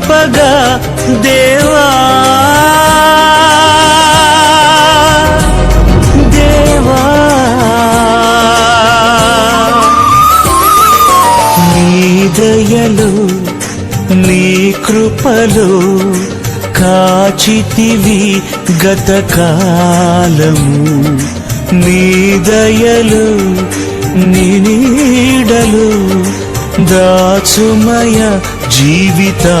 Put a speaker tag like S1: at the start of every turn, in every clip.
S1: ఫలింపగా దేవా. దేవా. నీ దయలు నీ కృపలు కాచితివి గతకాలము. నీ దయలు నీ నీడలు దాచుమయ జీవితాంతము.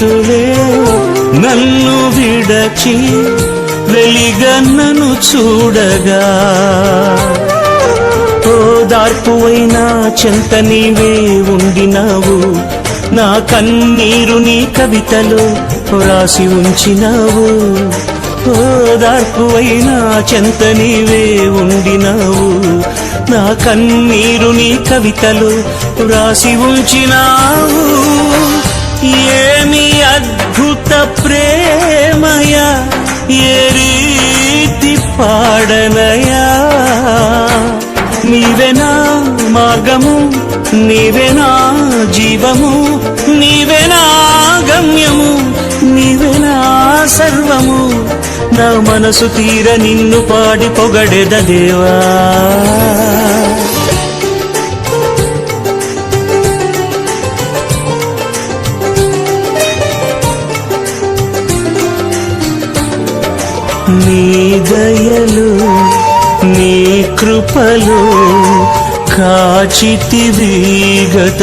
S1: ప్రాణహితులే నన్ను విడచి వెలిగన్నను చూడగా. ఓదార్పువైన చెంత నీవే ఉండినావు. నా కన్నీరు నీ కవితలో రాసి ఉంచినావు. ఓదార్పువైన చెంత నీవే ఉండినావు. నా కన్నీరు నీ కవితలు రాసి ఉంచినావు. ఏమి అద్భుత ప్రేమయ ఏ రీతి పాడనయా? నీవెనా మార్గము నీవెనా జీవము నీవెనా గమ్యము నీవెనా సర్వము. నా మనసు తీర నిన్ను పాడి పొగడెద దేవా? దయలు నీ కృపలు కాచితివి గత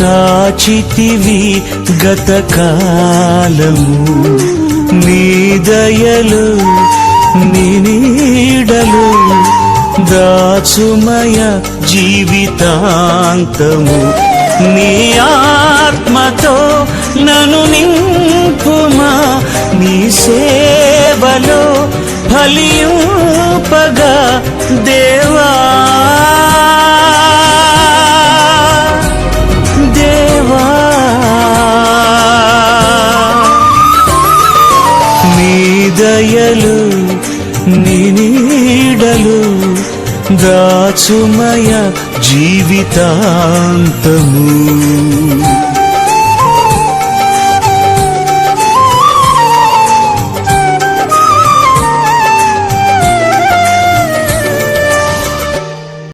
S1: కాచితివి గతకాలము. నీ దయలు నీ నీడలు దాచుమయ జీవితాంతము. నీ ఆత్మతో నను నింపుమా. నీ సేవలో ఫలింపగా దేవా దేవా దయలు నినీడలు దాచుమయ జీవితాంతము.